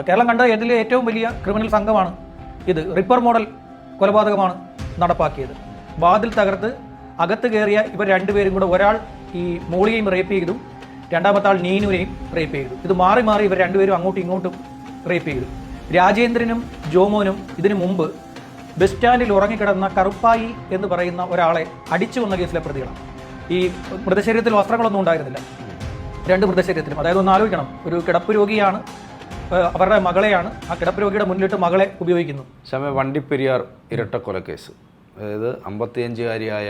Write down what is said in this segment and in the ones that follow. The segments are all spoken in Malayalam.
കേരളം കണ്ട ഏതിലെ ഏറ്റവും വലിയ ക്രിമിനൽ സംഘമാണ് ഇത്. റിപ്പർ മോഡൽ കൊലപാതകമാണ് നടപ്പാക്കിയത്. വാതിൽ തകർത്ത് അകത്ത് കയറിയ ഇവർ രണ്ടുപേരും കൂടെ ഒരാൾ ഈ മോളിയെയും റേപ്പ് ചെയ്തു. രണ്ടാമത്തെ ആൾ നീനുവിനെയും റേപ്പ് ചെയ്തു. ഇത് മാറി മാറി ഇവർ രണ്ടുപേരും അങ്ങോട്ടും ഇങ്ങോട്ടും റേപ്പ് ചെയ്തു. രാജേന്ദ്രനും ജോമോനും ഇതിനു മുമ്പ് ബസ് സ്റ്റാൻഡിൽ ഉറങ്ങിക്കിടന്ന കറുപ്പായി എന്ന് പറയുന്ന ഒരാളെ അടിച്ചു കൊന്ന കേസിലെ പ്രതികളാണ്. ഈ മൃതശരീരത്തിൽ വസ്ത്രങ്ങളൊന്നും ഉണ്ടായിരുന്നില്ല. രണ്ട് മൃതശരീരത്തിലും. അതായത് ഒന്ന് ആലോചിക്കണം. ഒരു കിടപ്പ് രോഗിയാണ് അവരുടെ മകളെയാണ് ആ കിടപ്പ് രോഗിയുടെ മുന്നിലിട്ട് മകളെ ഉപയോഗിക്കുന്നു. ശമ വണ്ടിപ്പെരിയാർ ഇരട്ടക്കൊലക്കേസ് അതായത് അമ്പത്തിയഞ്ചുകാരിയായ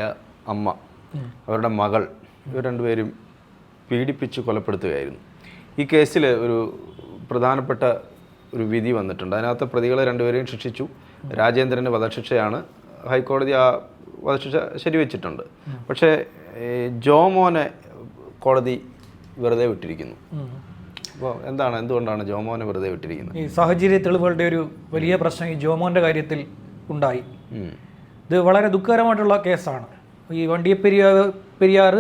അമ്മ അവരുടെ മകൾ ഇവർ രണ്ടുപേരും പീഡിപ്പിച്ച് കൊലപ്പെടുത്തുകയായിരുന്നു. ഈ കേസിൽ ഒരു പ്രധാനപ്പെട്ട ഒരു വിധി വന്നിട്ടുണ്ട്. അതിനകത്ത് പ്രതികളെ രണ്ടുപേരെയും ശിക്ഷിച്ചു. രാജേന്ദ്രന് വധശിക്ഷയാണ്. ഹൈക്കോടതി ആ വധശിക്ഷ ശരിവെച്ചിട്ടുണ്ട്. പക്ഷേ ജോമോനെ കോടതി വെറുതെ വിട്ടിരിക്കുന്നു. അപ്പോൾ എന്താണ് എന്തുകൊണ്ടാണ് ജോമോനെ വെറുതെ വിട്ടിരിക്കുന്നത്? ഈ സാഹചര്യ തെളിവുകളുടെ ഒരു വലിയ പ്രശ്നം ഈ ജോമോന്റെ കാര്യത്തിൽ ഉണ്ടായി. ഇത് വളരെ ദുഃഖകരമായിട്ടുള്ള കേസാണ്. ഈ വണ്ടിയപ്പെരിയാർ പെരിയാർ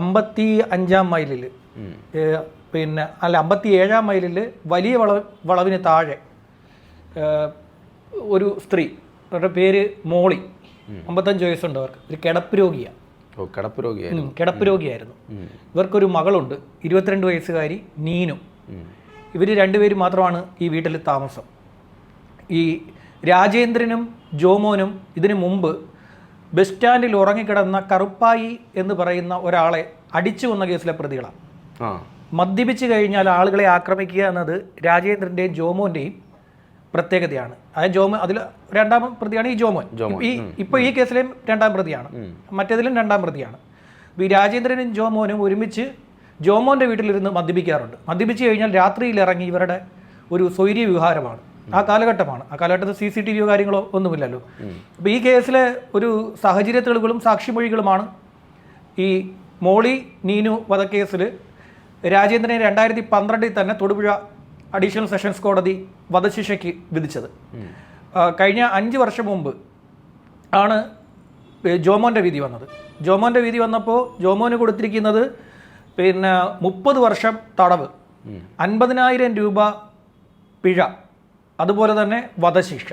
അമ്പത്തി അഞ്ചാം മൈലിൽ പിന്നെ അല്ല അമ്പത്തി ഏഴാം മൈലിൽ വലിയ വള വളവിന് താഴെ ഒരു സ്ത്രീ അവരുടെ പേര് മോളി അമ്പത്തഞ്ച് വയസ്സുണ്ട് അവർക്ക്. ഒരു കിടപ്പ് രോഗിയാണ് കിടപ്പ് രോഗിയായിരുന്നു. കിടപ്പ് രോഗിയായിരുന്നു. ഇവർക്കൊരു മകളുണ്ട്. ഇരുപത്തിരണ്ട് വയസ്സുകാരി നീനു. ഇവർ രണ്ടുപേരും മാത്രമാണ് ഈ വീട്ടിൽ താമസം. ഈ രാജേന്ദ്രനും ജോമോനും ഇതിനു മുമ്പ് ബസ് സ്റ്റാൻഡിൽ ഉറങ്ങിക്കിടന്ന കറുപ്പായി എന്ന് പറയുന്ന ഒരാളെ അടിച്ചു കൊന്ന കേസിലെ പ്രതികളാണ്. മദ്യപിച്ച് കഴിഞ്ഞാൽ ആളുകളെ ആക്രമിക്കുക എന്നത് രാജേന്ദ്രന്റെയും ജോമോന്റെയും പ്രത്യേകതയാണ്. അതായത് ജോമോൻ അതിൽ രണ്ടാം പ്രതിയാണ് ഈ ജോമോൻ. ഈ ഇപ്പോൾ ഈ കേസിലെയും രണ്ടാം പ്രതിയാണ്. മറ്റേതിലും രണ്ടാം പ്രതിയാണ്. ഈ രാജേന്ദ്രനും ജോമോനും ഒരുമിച്ച് ജോമോന്റെ വീട്ടിലിരുന്ന് മദ്യപിക്കാറുണ്ട്. മദ്യപിച്ച് കഴിഞ്ഞാൽ രാത്രിയിൽ ഇറങ്ങി ഇവരുടെ ഒരു സ്വൈര്യ വിഹാരമാണ്. ആ കാലഘട്ടമാണ്. ആ കാലഘട്ടത്തിൽ സി സി ടി വിയോ കാര്യങ്ങളോ ഒന്നുമില്ലല്ലോ. അപ്പോൾ ഈ കേസിലെ ഒരു സാഹചര്യ തെളിവുകളും സാക്ഷിമൊഴികളുമാണ് ഈ മോളി നീനു വധക്കേസിൽ രാജേന്ദ്രനെ രണ്ടായിരത്തി പന്ത്രണ്ടിൽ തന്നെ തൊടുപുഴ അഡീഷണൽ സെഷൻസ് കോടതി വധശിക്ഷയ്ക്ക് വിധിച്ചത്. കഴിഞ്ഞ അഞ്ച് വർഷം മുമ്പ് ആണ് ജോമോന്റെ വിധി വന്നത്. ജോമോന്റെ വിധി വന്നപ്പോൾ ജോമോന് കൊടുത്തിരിക്കുന്നത് പിന്നെ മുപ്പത് വർഷം തടവ് അൻപതിനായിരം രൂപ പിഴ അതുപോലെ തന്നെ വധശിക്ഷ.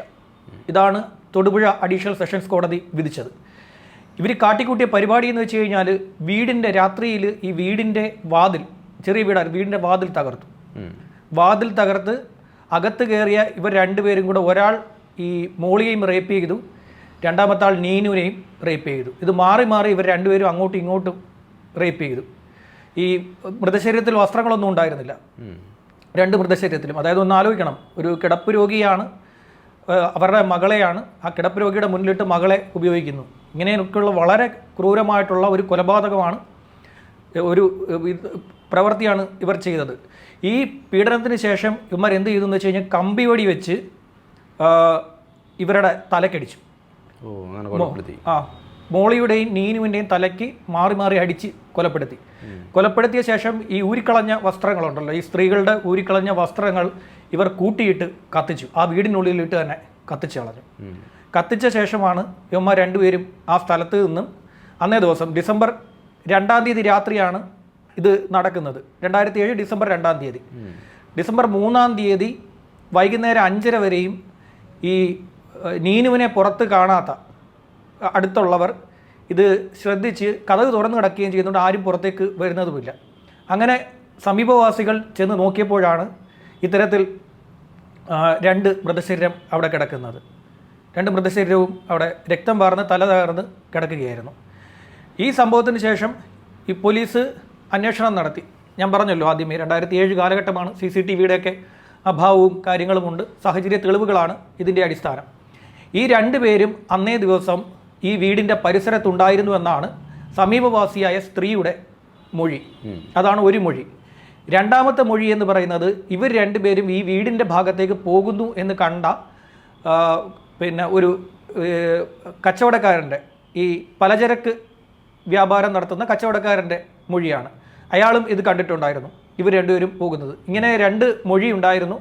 ഇതാണ് തൊടുപുഴ അഡീഷണൽ സെഷൻസ് കോടതി വിധിച്ചത്. ഇവർ കാട്ടിക്കൂട്ടിയ പരിപാടി എന്ന് വെച്ച് കഴിഞ്ഞാൽ വീടിന്റെ രാത്രിയിൽ ഈ വീടിന്റെ വാതിൽ ചെറിയ വീടാണ് വീടിന്റെ വാതിൽ തകർത്തു. വാതിൽ തകർത്ത് അകത്ത് കയറിയ ഇവർ രണ്ടുപേരും കൂടെ ഒരാൾ ഈ മോളിയെയും റേപ്പ് ചെയ്തു. രണ്ടാമത്തെ ആൾ നീനുവിനെയും റേപ്പ് ചെയ്തു. ഇത് മാറി മാറി ഇവർ രണ്ടുപേരും അങ്ങോട്ടും ഇങ്ങോട്ടും റേപ്പ് ചെയ്തു. ഈ മൃതശരീരത്തിൽ വസ്ത്രങ്ങളൊന്നും ഉണ്ടായിരുന്നില്ല. രണ്ട് മൃതശരീരത്തിലും. അതായത് ഒന്ന് ആലോചിക്കണം. ഒരു കിടപ്പ് രോഗിയാണ് അവരുടെ മകളെയാണ്. ആ കിടപ്പ് രോഗിയുടെ മുന്നിലിട്ട് മകളെ ഉപയോഗിക്കുന്നു. ഇങ്ങനെയൊക്കെയുള്ള വളരെ ക്രൂരമായിട്ടുള്ള ഒരു കൊലപാതകമാണ്. ഒരു പ്രവൃത്തിയാണ് ഇവർ ചെയ്തത്. ഈ പീഡനത്തിന് ശേഷം ഇവർ എന്ത് ചെയ്തു എന്ന് വെച്ച് കഴിഞ്ഞാൽ കമ്പി വടി വെച്ച് ഇവരുടെ തലക്കടിച്ചു. ആ മോളിയുടെയും നീനുവിന്റെയും തലയ്ക്ക് മാറി മാറി അടിച്ച് കൊലപ്പെടുത്തി. കൊലപ്പെടുത്തിയ ശേഷം ഈ ഊരിക്കളഞ്ഞ വസ്ത്രങ്ങളുണ്ടല്ലോ ഈ സ്ത്രീകളുടെ ഊരിക്കളഞ്ഞ വസ്ത്രങ്ങൾ ഇവർ കൂട്ടിയിട്ട് കത്തിച്ചു. ആ വീടിനുള്ളിലിട്ട് തന്നെ കത്തിച്ചു കളഞ്ഞു. കത്തിച്ച ശേഷമാണ് ഇവന്മാർ രണ്ടുപേരും ആ സ്ഥലത്ത് നിന്നും അന്നേ ദിവസം ഡിസംബർ രണ്ടാം തീയതി രാത്രിയാണ് ഇത് നടക്കുന്നത്. രണ്ടായിരത്തി ഏഴ് ഡിസംബർ രണ്ടാം തീയതി. ഡിസംബർ മൂന്നാം തീയതി വൈകുന്നേരം അഞ്ചര വരെയും ഈ നീനുവിനെ പുറത്ത് കാണാത്ത അടുത്തുള്ളവർ ഇത് ശ്രദ്ധിച്ച് കഥക് തുറന്നു കിടക്കുകയും ചെയ്യുന്നുണ്ട്. ആരും പുറത്തേക്ക് വരുന്നതുമില്ല. അങ്ങനെ സമീപവാസികൾ ചെന്ന് നോക്കിയപ്പോഴാണ് ഇത്തരത്തിൽ രണ്ട് മൃതശരീരം അവിടെ കിടക്കുന്നത്. രണ്ട് മൃതശരീരവും അവിടെ രക്തം വാർന്ന് തല തകർന്ന് കിടക്കുകയായിരുന്നു. ഈ സംഭവത്തിന് ശേഷം ഈ പോലീസ് അന്വേഷണം നടത്തി. ഞാൻ പറഞ്ഞല്ലോ ആദ്യമേ രണ്ടായിരത്തി ഏഴ് കാലഘട്ടമാണ് സി സി ടി വിയുടെയൊക്കെ അഭാവവും കാര്യങ്ങളുമുണ്ട്. സാഹചര്യ തെളിവുകളാണ് ഇതിന്റെ അടിസ്ഥാനം. ഈ രണ്ടുപേരും അന്നേ ദിവസം ഈ വീടിന്റെ പരിസരത്തുണ്ടായിരുന്നു എന്നാണ് സമീപവാസിയായ സ്ത്രീയുടെ മൊഴി. അതാണ് ഒരു മൊഴി. രണ്ടാമത്തെ മൊഴി എന്ന് പറയുന്നത് ഇവർ രണ്ടുപേരും ഈ വീടിന്റെ ഭാഗത്തേക്ക് പോകുന്നു എന്ന് കണ്ട പിന്നെ ഒരു കച്ചവടക്കാരന്റെ ഈ പലചരക്ക് വ്യാപാരം നടത്തുന്ന കച്ചവടക്കാരന്റെ മൊഴിയാണ്. അയാളും ഇത് കണ്ടിട്ടുണ്ടായിരുന്നു. ഇവർ രണ്ടുപേരും പോകുന്നത്. ഇങ്ങനെ രണ്ട് മൊഴി ഉണ്ടായിരുന്നു.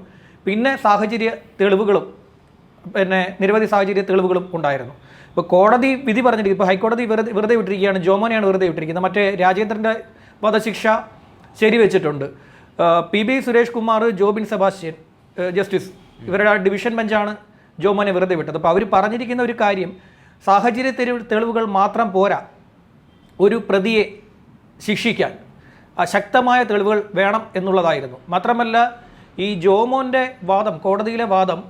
പിന്നെ സാഹചര്യ തെളിവുകളും പിന്നെ നിരവധി സാഹചര്യ തെളിവുകളും ഉണ്ടായിരുന്നു. ഇപ്പോൾ കോടതി വിധി പറഞ്ഞിരിക്കുന്നത് ഇപ്പോൾ ഹൈക്കോടതി വെറുതെ വെറുതെ വിട്ടിരിക്കുകയാണ്. ജോമോനെയാണ് വെറുതെ വിട്ടിരിക്കുന്നത്. മറ്റേ രാജേന്ദ്രന്റെ വധശിക്ഷ ശരിവെച്ചിട്ടുണ്ട്. P B Suresh Kumar Jobin Sebastian justice ഇവരുടെ ഡിവിഷൻ ബെഞ്ചാണ് ജോമോനെ വെറുതെ വിട്ടത്. അപ്പോൾ അവർ പറഞ്ഞിരിക്കുന്ന ഒരു കാര്യം സാഹചര്യ തെളിവ് തെളിവുകൾ മാത്രം പോരാ ഒരു പ്രതിയെ ശിക്ഷിക്കാൻ. ശക്തമായ തെളിവുകൾ വേണം എന്നുള്ളതായിരുന്നു. മാത്രമല്ല ഈ ജോമോന്റെ വാദം കോടതിയിലെ വാദം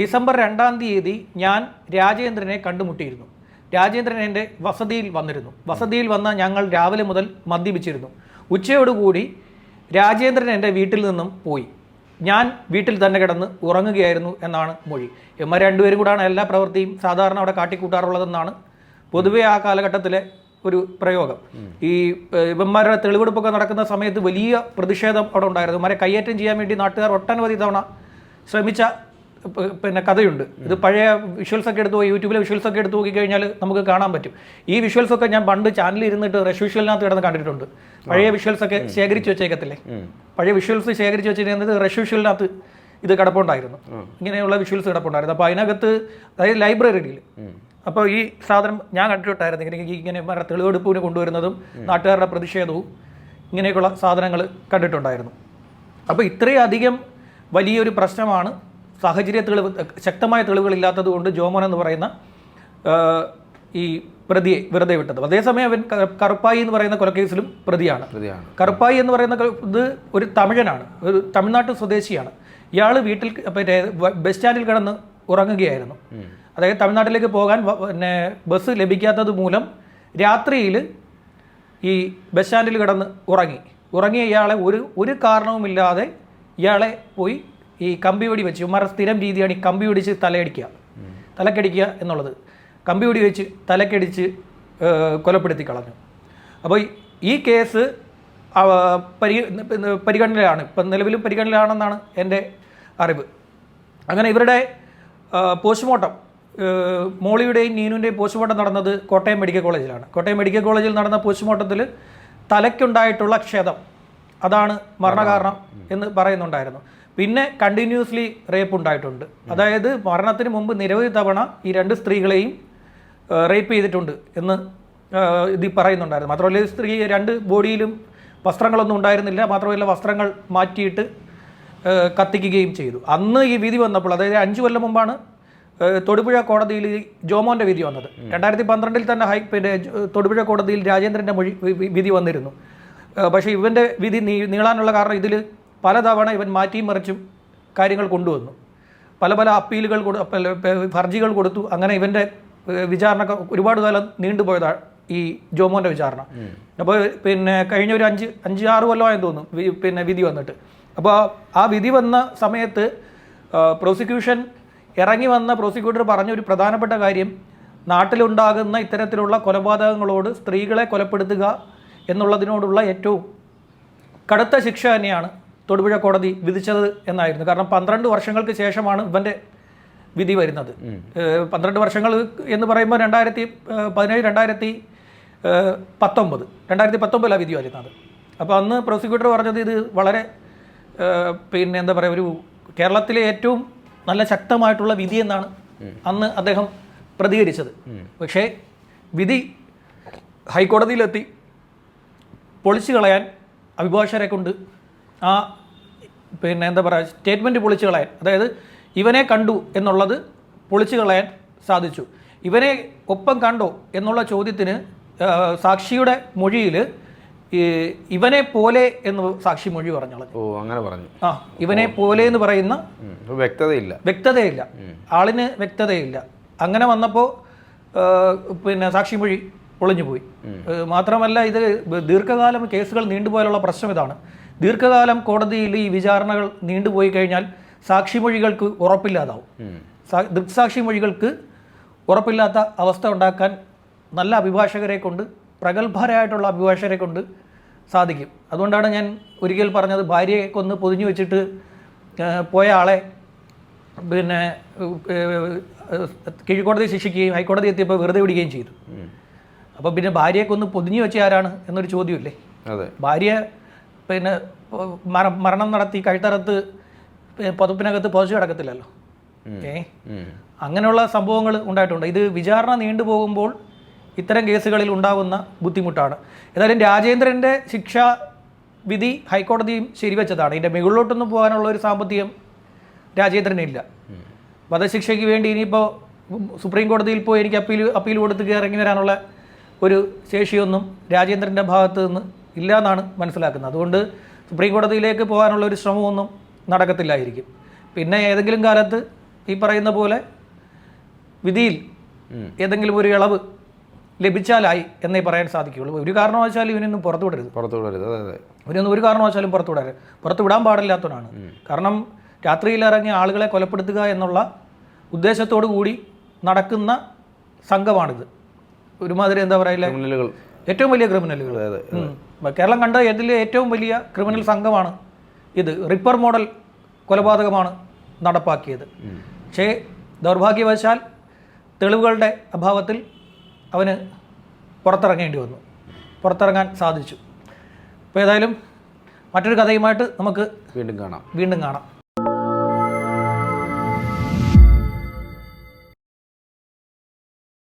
ഡിസംബർ രണ്ടാം തീയതി ഞാൻ രാജേന്ദ്രനെ കണ്ടുമുട്ടിയിരുന്നു. രാജേന്ദ്രൻ എന്റെ വസതിയിൽ വന്നിരുന്നു. വസതിയിൽ വന്ന ഞങ്ങൾ രാവിലെ മുതൽ മദ്യപിച്ചിരുന്നു. ഉച്ചയോടുകൂടി രാജേന്ദ്രൻ എന്റെ വീട്ടിൽ നിന്നും പോയി. ഞാൻ വീട്ടിൽ തന്നെ കിടന്ന് ഉറങ്ങുകയായിരുന്നു എന്നാണ് മൊഴി. എമ്മ രണ്ടുപേരും കൂടാണ് എല്ലാ പ്രവൃത്തിയും സാധാരണ അവിടെ കാട്ടിക്കൂട്ടാറുള്ളതെന്നാണ് പൊതുവേ ആ കാലഘട്ടത്തിലെ ഒരു പ്രയോഗം. ഈ ഇവന്മാരുടെ തെളിവെടുപ്പൊക്കെ നടക്കുന്ന സമയത്ത് വലിയ പ്രതിഷേധം അവിടെ ഉണ്ടായിരുന്നു. മരെ കയ്യേറ്റം ചെയ്യാൻ വേണ്ടി നാട്ടുകാർ ഒട്ടനവധി തവണ ശ്രമിച്ച പിന്നെ കഥയുണ്ട്. ഇത് പഴയ വിഷ്വൽസ് ഒക്കെ എടുത്ത് പോയി യൂട്യൂബിലെ വിഷ്വൽസ് ഒക്കെ എടുത്ത് നോക്കി കഴിഞ്ഞാൽ നമുക്ക് കാണാൻ പറ്റും. ഈ വിഷ്വൽസ് ഒക്കെ ഞാൻ പണ്ട് ചാനലിൽ ഇരുന്നിട്ട് റഷ് വിഷ്വലിനകത്ത് കിടന്ന് കണ്ടിട്ടുണ്ട്. പഴയ വിഷ്വൽസ് ഒക്കെ ശേഖരിച്ച് വെച്ചേക്കത്തില്ലേ? പഴയ വിഷ്വൽസ് ശേഖരിച്ച് വെച്ചിരുന്നത് റഷ് വിഷ്വലിനകത്ത് ഇത് കിടപ്പുണ്ടായിരുന്നു. ഇങ്ങനെയുള്ള വിഷ്വൽസ് കിടപ്പുണ്ടായിരുന്നു. അപ്പോൾ അതിനകത്ത് അതായത് ലൈബ്രറിയിൽ അപ്പോൾ ഈ സാധനം ഞാൻ കണ്ടിട്ടുണ്ടായിരുന്നു. ഇങ്ങനെ ഇങ്ങനെ വേറെ തെളിവെടുപ്പിന് കൊണ്ടുവരുന്നതും നാട്ടുകാരുടെ പ്രതിഷേധവും ഇങ്ങനെയൊക്കെയുള്ള സാധനങ്ങൾ കണ്ടിട്ടുണ്ടായിരുന്നു. അപ്പോൾ ഇത്രയധികം വലിയൊരു പ്രശ്നമാണ് സാഹചര്യ തെളിവ് ശക്തമായ തെളിവുകളില്ലാത്തത് കൊണ്ട് ജോമോൻ എന്ന് പറയുന്ന ഈ പ്രതിയെ വെറുതെ വിട്ടത്. അതേസമയം അവൻ കറുപ്പായി എന്ന് പറയുന്ന കൊലക്കേസിലും പ്രതിയാണ്. കറുപ്പായി എന്ന് പറയുന്ന ഇത് ഒരു തമിഴനാണ്. ഒരു തമിഴ്നാട്ട് സ്വദേശിയാണ്. ഇയാൾ വീട്ടിൽ ബസ് സ്റ്റാൻഡിൽ കിടന്ന് ഉറങ്ങുകയായിരുന്നു. അതായത് തമിഴ്നാട്ടിലേക്ക് പോകാൻ പിന്നെ ബസ് ലഭിക്കാത്തത് മൂലം രാത്രിയിൽ ഈ ബസ് സ്റ്റാൻഡിൽ കിടന്ന് ഉറങ്ങി. ഉറങ്ങിയ ഇയാളെ ഒരു ഒരു കാരണവുമില്ലാതെ ഇയാളെ പോയി ഈ കമ്പി വെടി വെച്ച് ഇവന്മാരുടെ സ്ഥിരം രീതിയാണ് ഈ കമ്പി പിടിച്ച് തലയടിക്കുക. തലക്കടിക്കുക എന്നുള്ളത്. കമ്പി വെടി വെച്ച് തലക്കടിച്ച് കൊലപ്പെടുത്തി കളഞ്ഞു. അപ്പോൾ ഈ കേസ് പരി പരിഗണനയിലാണ്. ഇപ്പം നിലവിലും പരിഗണനയിലാണെന്നാണ് എന്റെ അറിവ്. അങ്ങനെ ഇവരുടെ പോസ്റ്റ്മോർട്ടം. മോളിയുടെയും നീനുവിന്റെയും പോസ്റ്റ്മോർട്ടം നടന്നത് കോട്ടയം മെഡിക്കൽ കോളേജിലാണ്. കോട്ടയം മെഡിക്കൽ കോളേജിൽ നടന്ന പോസ്റ്റ്മോർട്ടത്തിൽ തലയ്ക്കുണ്ടായിട്ടുള്ള ക്ഷതം. അതാണ് മരണകാരണം എന്ന് പറയുന്നുണ്ടായിരുന്നു. പിന്നെ കണ്ടിന്യൂസ്ലി റേപ്പ് ഉണ്ടായിട്ടുണ്ട്. അതായത് മരണത്തിന് മുമ്പ് നിരവധി തവണ ഈ രണ്ട് സ്ത്രീകളെയും റേപ്പ് ചെയ്തിട്ടുണ്ട് എന്ന് ഇത് പറയുന്നുണ്ടായിരുന്നു. മാത്രമല്ല സ്ത്രീ രണ്ട് ബോഡിയിലും വസ്ത്രങ്ങളൊന്നും ഉണ്ടായിരുന്നില്ല. മാത്രമല്ല വസ്ത്രങ്ങൾ മാറ്റിയിട്ട് കത്തിക്കുകയും ചെയ്തു. അന്ന് ഈ വിധി വന്നപ്പോൾ അതായത് അഞ്ച് കൊല്ലം മുമ്പാണ് തൊടുപുഴ കോടതിയിൽ ഈ ജോമോന്റെ വിധി വന്നത്. രണ്ടായിരത്തി പന്ത്രണ്ടിൽ തന്നെ ഹൈ പിന്നെ തൊടുപുഴ കോടതിയിൽ രാജേന്ദ്രന്റെ മൊഴി വിധി വന്നിരുന്നു. പക്ഷേ ഇവന്റെ വിധി നീ നീളാനുള്ള കാരണം ഇതിൽ പലതവണ ഇവൻ മാറ്റിയും മറിച്ചും കാര്യങ്ങൾ കൊണ്ടുവന്നു. പല പല അപ്പീലുകൾ കൊടു ഹർജികൾ കൊടുത്തു. അങ്ങനെ ഇവന്റെ വിചാരണ ഒരുപാട് കാലം നീണ്ടുപോയതാണ് ഈ ജോമോന്റെ വിചാരണ. അപ്പോൾ പിന്നെ കഴിഞ്ഞ ഒരു അഞ്ച് അഞ്ച് ആറ് കൊല്ലമായെന്ന് തോന്നുന്നു പിന്നെ വിധി വന്നിട്ട്. അപ്പോൾ ആ വിധി വന്ന സമയത്ത് പ്രോസിക്യൂഷൻ ഇറങ്ങി വന്ന പ്രോസിക്യൂട്ടർ പറഞ്ഞ ഒരു പ്രധാനപ്പെട്ട കാര്യം നാട്ടിലുണ്ടാകുന്ന ഇത്തരത്തിലുള്ള കൊലപാതകങ്ങളോട് സ്ത്രീകളെ കൊലപ്പെടുത്തുക എന്നുള്ളതിനോടുള്ള ഏറ്റവും കടുത്ത ശിക്ഷ തന്നെയാണ് തൊടുപുഴ കോടതി വിധിച്ചത് എന്നായിരുന്നു. കാരണം പന്ത്രണ്ട് വർഷങ്ങൾക്ക് ശേഷമാണ് ഇവന്റെ വിധി വരുന്നത്. പന്ത്രണ്ട് വർഷങ്ങൾ എന്ന് പറയുമ്പോൾ രണ്ടായിരത്തി പതിനേഴ് രണ്ടായിരത്തി പത്തൊമ്പത്. രണ്ടായിരത്തി പത്തൊമ്പതിലാണ് വിധി വരുന്നത്. അപ്പോൾ അന്ന് പ്രോസിക്യൂട്ടർ പറഞ്ഞത് ഇത് വളരെ പിന്നെ എന്താ പറയുക ഒരു കേരളത്തിലെ ഏറ്റവും നല്ല ശക്തമായിട്ടുള്ള വിധി എന്നാണ് അന്ന് അദ്ദേഹം പ്രതികരിച്ചത്. പക്ഷേ വിധി ഹൈക്കോടതിയിലെത്തി. പൊളിച്ചു കളയാൻ അഭിഭാഷകരെ കൊണ്ട് ആ പിന്നെ എന്താ പറയുക സ്റ്റേറ്റ്മെന്റ് പൊളിച്ചു കളയാൻ അതായത് ഇവനെ കണ്ടു എന്നുള്ളത് പൊളിച്ചു കളയാൻ സാധിച്ചു. ഇവനെ ഒപ്പം കണ്ടോ എന്നുള്ള ചോദ്യത്തിന് സാക്ഷിയുടെ മൊഴിയിൽ ഇവനെ പോലെ എന്ന് സാക്ഷി മൊഴി പറഞ്ഞു ഓ അങ്ങനെ പറഞ്ഞു. ആ ഇവനെ പോലെ എന്ന് പറയുന്ന വ്യക്തതയില്ല. വ്യക്തതയില്ല. ആളിന് വ്യക്തതയില്ല. അങ്ങനെ വന്നപ്പോൾ പിന്നെ സാക്ഷിമൊഴി ഒളിഞ്ഞുപോയി പോയി. മാത്രമല്ല ഇത് ദീർഘകാലം കേസുകൾ നീണ്ടുപോയാലുള്ള പ്രശ്നം ഇതാണ്. ദീർഘകാലം കോടതിയിൽ ഈ വിചാരണകൾ നീണ്ടുപോയി കഴിഞ്ഞാൽ സാക്ഷിമൊഴികൾക്ക് ഉറപ്പില്ലാതാവും. ഉം. ദൃക്സാക്ഷി മൊഴികൾക്ക് ഉറപ്പില്ലാത്ത അവസ്ഥ ഉണ്ടാക്കാൻ നല്ല അഭിഭാഷകരെ കൊണ്ട് പ്രഗത്ഭരായിട്ടുള്ള അഭിഭാഷകരെ കൊണ്ട് സാധിക്കും. അതുകൊണ്ടാണ് ഞാൻ ഒരിക്കൽ പറഞ്ഞത് ഭാര്യയെ കൊന്ന് പൊതിഞ്ഞു വെച്ചിട്ട് പോയ ആളെ പിന്നെ കീഴ്ക്കോടതി ശിക്ഷിക്കുകയും ഹൈക്കോടതി എത്തിയപ്പോൾ വെറുതെ വിടുകയും ചെയ്തു. അപ്പോൾ പിന്നെ ഭാര്യയെ കൊന്ന് പൊതിഞ്ഞു വെച്ച ആരാണ് എന്നൊരു ചോദ്യമില്ലേ? ഭാര്യ പിന്നെ മരണം നടത്തി കഴുത്തറത്ത് പുതപ്പിനകത്ത് പുതച്ചു കിടക്കത്തില്ലല്ലോ? ഏ? അങ്ങനെയുള്ള സംഭവങ്ങൾ ഉണ്ടായിട്ടുണ്ട്. ഇത് വിചാരണ നീണ്ടുപോകുമ്പോൾ ഇത്തരം കേസുകളിൽ ഉണ്ടാകുന്ന ബുദ്ധിമുട്ടാണ്. ഏതായാലും രാജേന്ദ്രന്റെ ശിക്ഷ വിധി ഹൈക്കോടതിയും ശരിവെച്ചതാണ്. ഇതിന്റെ മുകളിലോട്ടൊന്നും പോകാനുള്ള ഒരു സാമ്പത്തികം രാജേന്ദ്രനില്ല വധശിക്ഷയ്ക്ക് വേണ്ടി ഇനിയിപ്പോൾ സുപ്രീം കോടതിയിൽ പോയി എനിക്ക് അപ്പീൽ അപ്പീൽ കൊടുത്ത് ഇറങ്ങി വരാനുള്ള ഒരു ശേഷിയൊന്നും രാജേന്ദ്രന്റെ ഭാഗത്ത് നിന്ന് ഇല്ല എന്നാണ് മനസ്സിലാക്കുന്നത്. അതുകൊണ്ട് സുപ്രീം കോടതിയിലേക്ക് പോകാനുള്ള ഒരു ശ്രമമൊന്നും നടക്കത്തില്ലായിരിക്കും. പിന്നെ ഏതെങ്കിലും കാലത്ത് ഈ പറയുന്ന പോലെ വിധിയിൽ ഏതെങ്കിലും ഒരു ഇളവ് ലഭിച്ചാലായി എന്നേ പറയാൻ സാധിക്കുകയുള്ളൂ. ഒരു കാരണവശാലും ഇവനൊന്നും പുറത്തു വിടരുത് പുറത്തു വിടരുത് അതെ അതെ. ഇവനൊന്നും ഒരു കാരണവശാലും പുറത്തു വിടരുത് പുറത്തു വിടാൻ പാടില്ലാത്തവനാണ് കാരണം രാത്രിയിൽ ഇറങ്ങിയ ആളുകളെ കൊലപ്പെടുത്തുക എന്നുള്ള ഉദ്ദേശത്തോടു കൂടി നടക്കുന്ന സംഘമാണിത്. ഒരുമാതിരി എന്താ പറയില്ല ക്രിമിനലുകൾ. ഏറ്റവും വലിയ ക്രിമിനലുകൾ. കേരളം കണ്ട ഇതിലെ ഏറ്റവും വലിയ ക്രിമിനൽ സംഘമാണ് ഇത്. റിപ്പർ മോഡൽ കൊലപാതകമാണ് നടപ്പാക്കിയത്. പക്ഷേ ദൗർഭാഗ്യവശാൽ തെളിവുകളുടെ അഭാവത്തിൽ അവന് പുറത്തിറങ്ങേണ്ടി വന്നു. പുറത്തിറങ്ങാൻ സാധിച്ചു. അപ്പോൾ ഏതായാലും മറ്റൊരു കഥയുമായിട്ട് നമുക്ക് വീണ്ടും കാണാം. വീണ്ടും കാണാം.